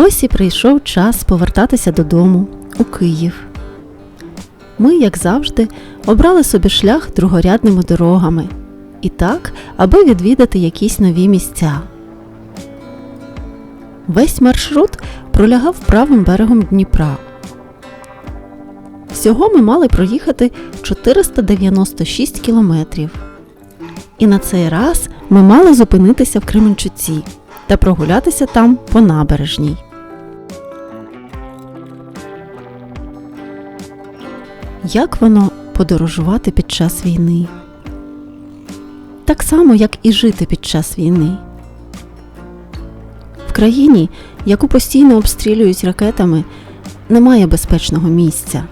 Ось і прийшов час повертатися додому у Київ. Ми, як завжди, обрали собі шлях другорядними дорогами. І так, аби відвідати якісь нові місця. Весь маршрут пролягав правим берегом Дніпра. Всього ми мали проїхати 496 кілометрів. І на цей раз ми мали зупинитися в Кременчуці та прогулятися там по набережній. Як воно подорожувати під час війни? Так само, як і жити під час війни. В країні, яку постійно обстрілюють ракетами, немає безпечного місця.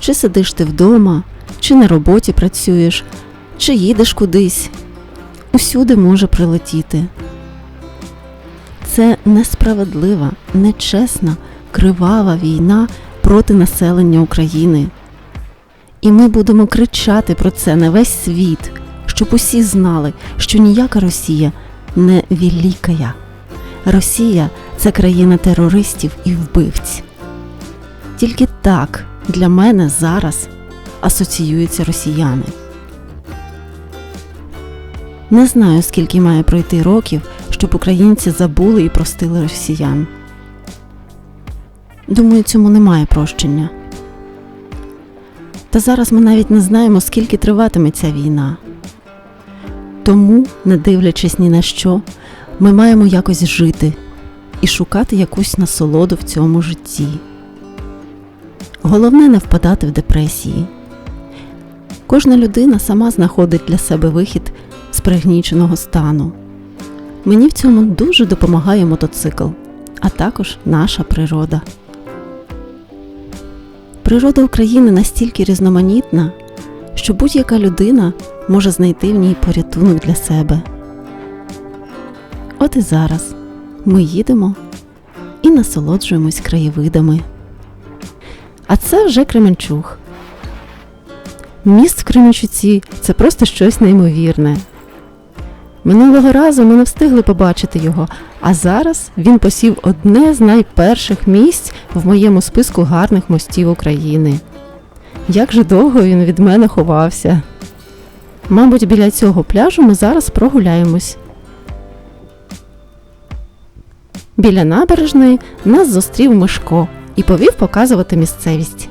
Чи сидиш ти вдома, чи на роботі працюєш, чи їдеш кудись, усюди може прилетіти. Це несправедлива, нечесна, кривава війна проти населення України. І ми будемо кричати про це на весь світ, щоб усі знали, що ніяка Росія не великая. Росія це країна терористів і вбивць. Тільки так для мене зараз асоціюються росіяни. Не знаю, скільки має пройти років, щоб українці забули і простили росіян. Думаю, цьому немає прощення. Та зараз ми навіть не знаємо, скільки триватиме ця війна. Тому, не дивлячись ні на що, ми маємо якось жити і шукати якусь насолоду в цьому житті. Головне не впадати в депресії. Кожна людина сама знаходить для себе вихід з пригніченого стану. Мені в цьому дуже допомагає мотоцикл, а також наша природа. Природа України настільки різноманітна, що будь-яка людина може знайти в ній порятунок для себе. От і зараз ми їдемо і насолоджуємось краєвидами. А це вже Кременчуг. Міст в Кременчуці це просто щось неймовірне. Минулого разу ми не встигли побачити його, а зараз він посів одне з найперших місць в моєму списку гарних мостів України. Як же довго він від мене ховався. Мабуть, біля цього пляжу ми зараз прогуляємось. Біля набережної нас зустрів Мишко і повів показувати місцевість.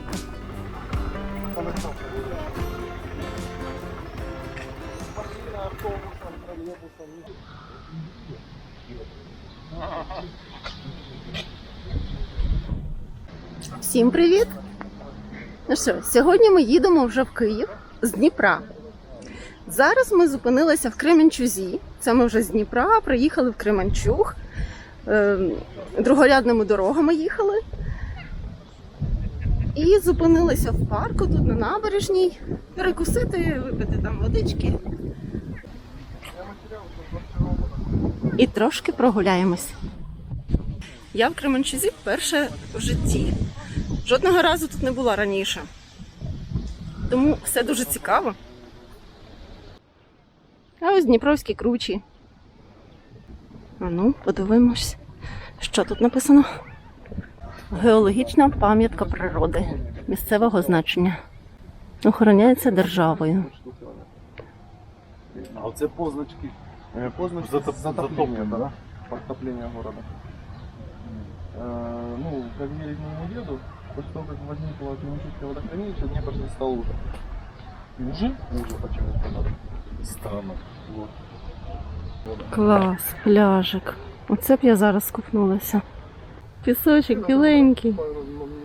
Всім привіт! Ну що, сьогодні ми їдемо вже в Київ з Дніпра. Зараз ми зупинилися в Кременчузі. Це ми вже з Дніпра приїхали в Кременчуг. Е, Другорядними дорогами їхали. І зупинилися в парку тут на набережній. Перекусити, випити там водички. І трошки прогуляємось. Я в Кременчузі вперше в житті. Жодного разу тут не була раніше. Тому все дуже цікаво. А ось Дніпровські кручі. А ну, подивимось, що тут написано. Геологічна пам'ятка природи місцевого значення. Охороняється державою. А оце позначки. Э, Позначки Затоп- затопления, затоплення, да? Подтопление города. Э, ну, как верить моему деду, после того, как возникло Кременчугское водохранилище, Днепр не стал уже. Уже? Уже почему-то надо. Странно. Вот. Клас, пляжик. Оце б я зараз скупнулася. Пісочок біленький. На- на-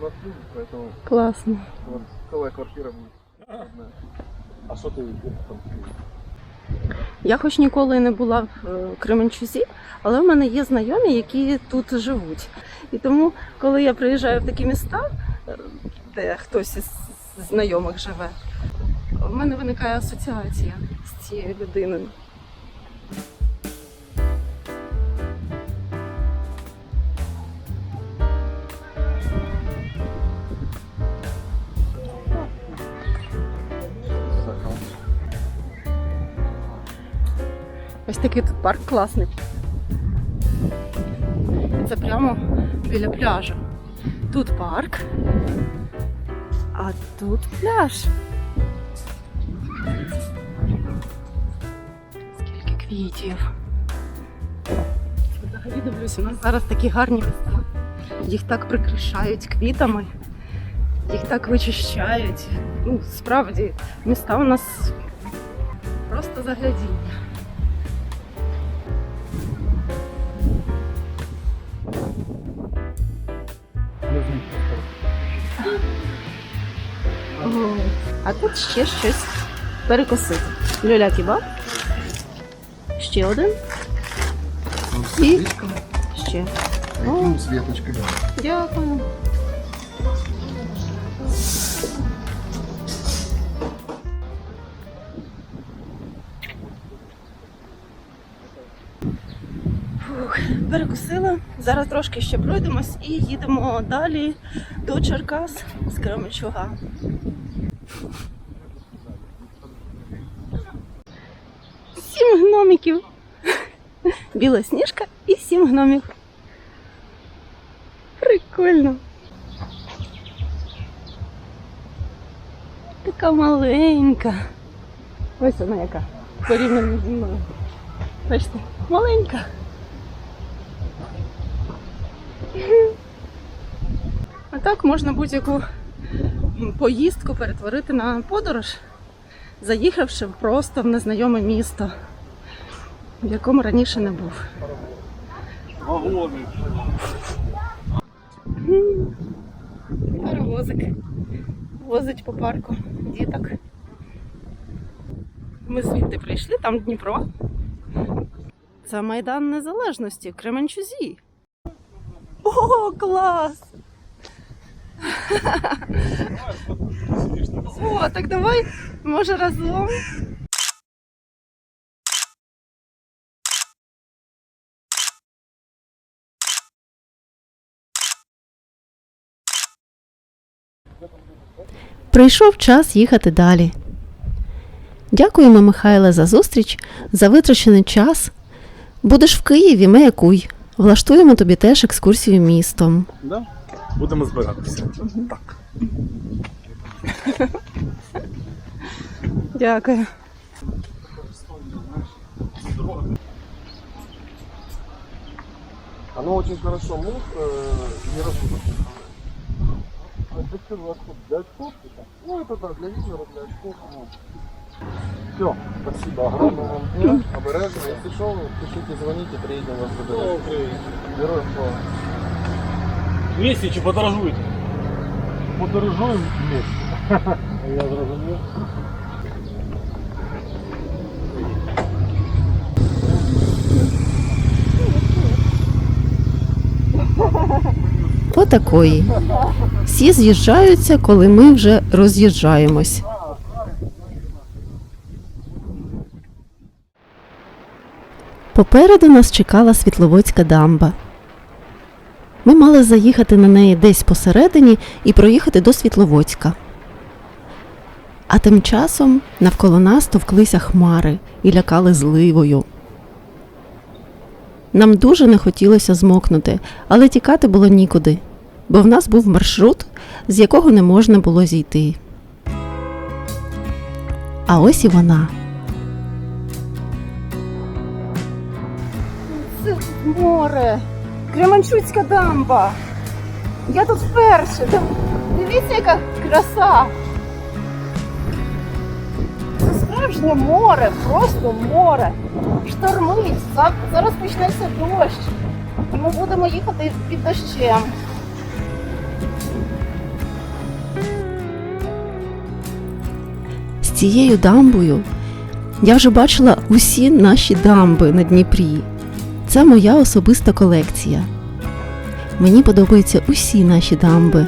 на фильм, Поэтому Класно. вот целая квартира будет. одна. А що ти там? Я хоч ніколи не була в е, Кременчузі, але в мене є знайомі, які тут живуть. І тому, коли я приїжджаю в такі міста, е, де хтось із знайомих живе, в мене виникає асоціація з цією людиною. Ось такий тут парк класний. Це прямо біля пляжу. Тут парк, а тут пляж. Скільки квітів. Взагалі дивлюся, у нас зараз такі гарні міста. Їх так прикрашають квітами, їх так вичищають. Ну, справді, міста у нас просто заглядіння. А тут ще щось перекусити. Люля кебаб. Ще один. І ще. О, с дякую. Перекусила. Зараз трошки ще пройдемось і їдемо далі до Черкас з Кременчуга. Сім гномиків. Біла сніжка і сім гномів. Прикольно. Така маленька. Ось вона яка. Порівняно зі мною. Бачите, маленька. А так можна будь-яку поїздку перетворити на подорож, заїхавши просто в незнайоме місто, в якому раніше не був. Вагони. Паровозик возить по парку діток. Ми звідти прийшли, там Дніпро. Це Майдан Незалежності в Кременчузі. О, клас! О, так давай, може, разом. Прийшов час їхати далі. Дякуємо, Михайле, за зустріч, за витрачений час. Будеш в Києві, маякуй. Влаштуємо тобі теж екскурсію містом. Да? Будемо збиратися. Так. Дякую. Оно очень хорошо мух, э, не рассудок. Для очков? Ну, это да, для видео, для очков. Все, спасибо огромное вам дня. Обережно. Если что, пишите, звоните, приедем вас забирать. Героям слава. Вместе чи подорожуєте? Подорожуємо вместе. Я зрозумів. Отакої. Всі з'їжджаються, коли ми вже роз'їжджаємось. Попереду нас чекала Світловодська дамба. Ми мали заїхати на неї десь посередині і проїхати до Світловодська. А тим часом навколо нас товклися хмари і лякали зливою. Нам дуже не хотілося змокнути, але тікати було нікуди, бо в нас був маршрут, з якого не можна було зійти. А ось і вона. Це море, Кременчуцька дамба. Я тут вперше. Дивіться, яка краса. Це справжнє море, просто море. Штормить. Зараз почнеться дощ. І ми будемо їхати під дощем. З цією дамбою я вже бачила усі наші дамби на Дніпрі. Це моя особиста колекція. Мені подобаються усі наші дамби.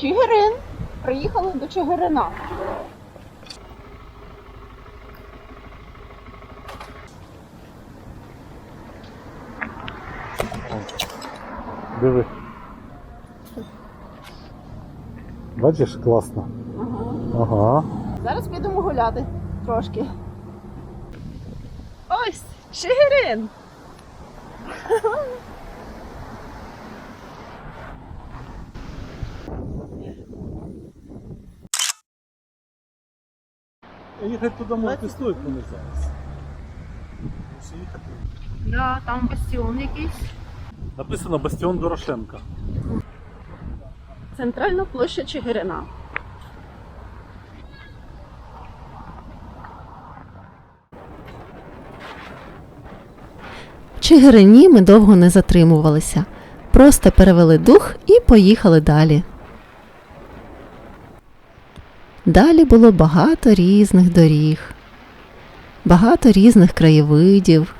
Чигирин. Приїхали до Чигирина. Диви. Бачиш, класно. Ага. Зараз підемо гуляти трошки. Ось Чигирин. Їхати туди можете стоїть вони зараз. Мусі їхати. Да, там бастіон якийсь. Написано Бастіон Дорошенка. Центральна площа Чигирина. В Чигирині ми довго не затримувалися. Просто перевели дух і поїхали далі. Далі було багато різних доріг, багато різних краєвидів.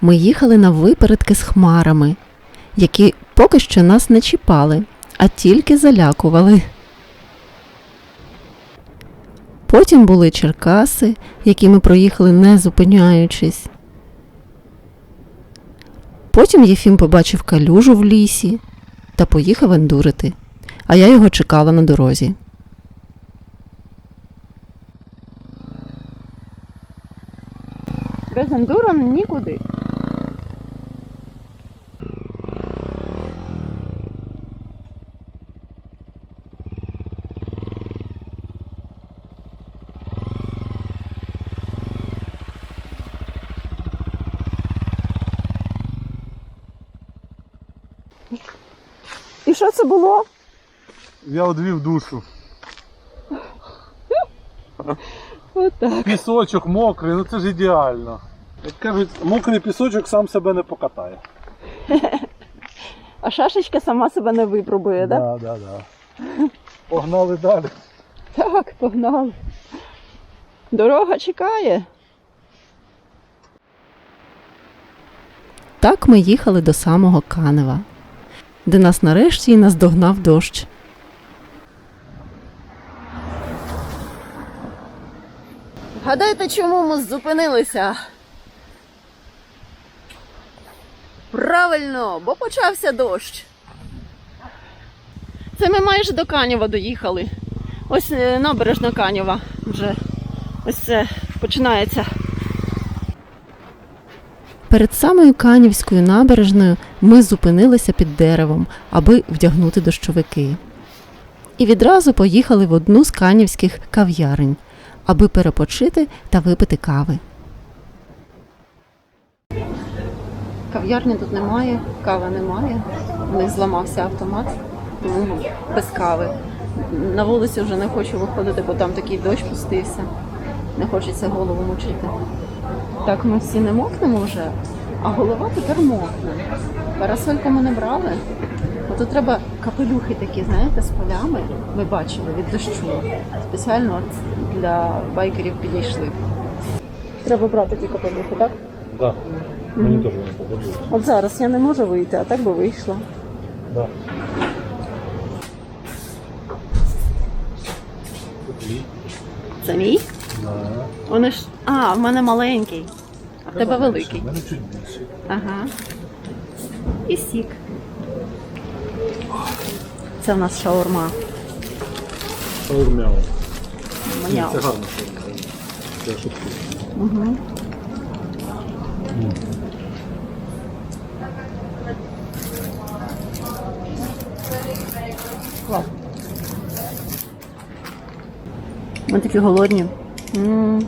Ми їхали на випередки з хмарами, які поки що нас не чіпали, а тільки залякували. Потім були Черкаси, які ми проїхали не зупиняючись. Потім Єфім побачив калюжу в лісі та поїхав ендурити, а я його чекала на дорозі. Без ендура нікуди. І що це було? Я одвів душу. Отак. Пісочок мокрий, ну це ж ідеально. Як кажуть, мокрий пісочок сам себе не покатає. А шашечка сама себе не випробує, так? Да, да, да. Погнали далі. Так, погнали. Дорога чекає. Так ми їхали до самого Канева, де нас нарешті й наздогнав дощ. Гадайте, чому ми зупинилися? Правильно, бо почався дощ. Це ми майже до Канєва доїхали. Ось е, набережна Канєва вже ось це починається. Перед самою Канівською набережною ми зупинилися під деревом, аби вдягнути дощовики. І відразу поїхали в одну з канівських кав'ярень, аби перепочити та випити кави. Кав'ярні тут немає, кави немає. У них зламався автомат, без кави. На вулицю вже не хочу виходити, бо там такий дощ пустився. Не хочеться голову мучити. Так ми всі не мокнемо вже, а голова тепер мокне. Парасольку ми не брали. А тут треба капелюхи такі, знаєте, з полями. Ми бачили від дощу. Спеціально от для байкерів підійшли. Треба брати ті капелюхи, так? Да. Мені теж не подобається. От зараз я не можу вийти, а так би вийшла. Да. Це мій? Да. Вони ж. А, в мене маленький, а в тебе великий. У мене чуть більше. Ага. І сік. Це в нас шаурма. Шаурмяво. Маняв. Це гарно шаурма. Я шутку. Угу. Клас. Ми такі голодні. м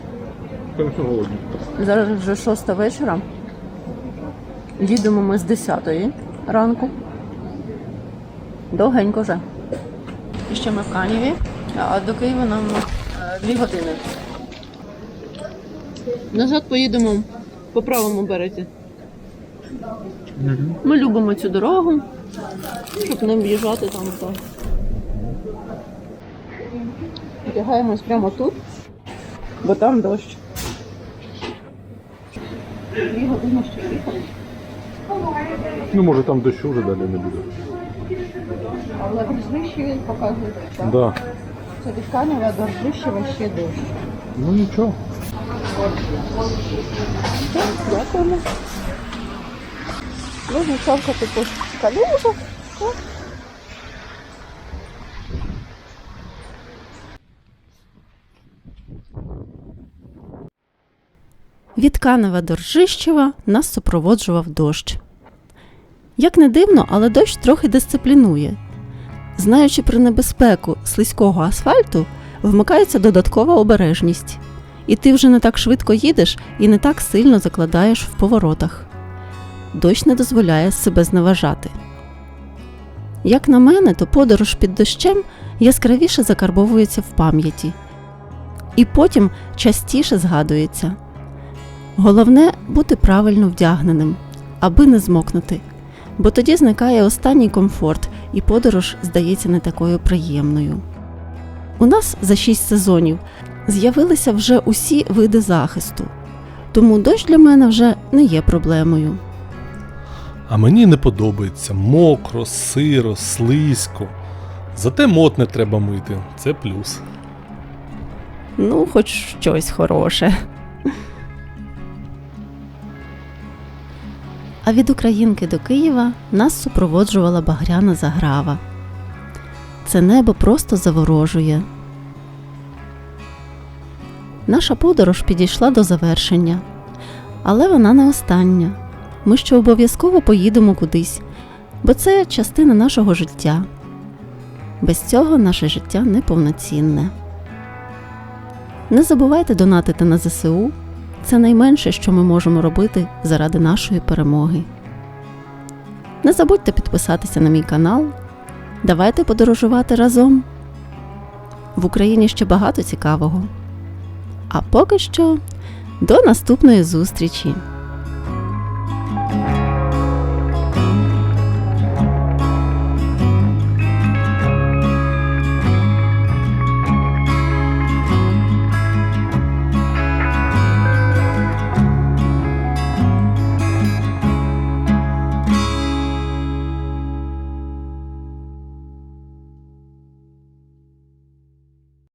голодні. Зараз вже шоста вечора. Їдемо ми з 10 ранку. Довгенько вже. І ще ми в Каніві, а до Києва нам е, дві години. Назад поїдемо по правому березі. Ми любимо цю дорогу, щоб не в'їжджати там. То. Вдягаємось прямо тут, бо там дощ. Дві години ще їхали. Ну, може там дощу вже далі не буде. Але в Ржищеві показують, так? Да. Це від Канева до ще дощ. Ну нічого. Так, дякуємо. Можна цовкати по калюжах. Від Канева до Ржищева нас супроводжував дощ. Як не дивно, але дощ трохи дисциплінує. Знаючи про небезпеку слизького асфальту, вмикається додаткова обережність. І ти вже не так швидко їдеш і не так сильно закладаєш в поворотах. Дощ не дозволяє себе зневажати. Як на мене, то подорож під дощем яскравіше закарбовується в пам'яті, і потім частіше згадується. Головне бути правильно вдягненим, аби не змокнути, бо тоді зникає останній комфорт, і подорож здається не такою приємною. У нас за шість сезонів з'явилися вже усі види захисту, тому дощ для мене вже не є проблемою. А мені не подобається мокро, сиро, слизько. Зате мод не треба мити, це плюс. Ну, хоч щось хороше. А від Українки до Києва нас супроводжувала багряна заграва. Це небо просто заворожує. Наша подорож підійшла до завершення, але вона не остання. Ми ще обов'язково поїдемо кудись, бо це частина нашого життя. Без цього наше життя неповноцінне. Не забувайте донатити на ЗСУ. Це найменше, що ми можемо робити заради нашої перемоги. Не забудьте підписатися на мій канал. Давайте подорожувати разом. В Україні ще багато цікавого. А поки що до наступної зустрічі!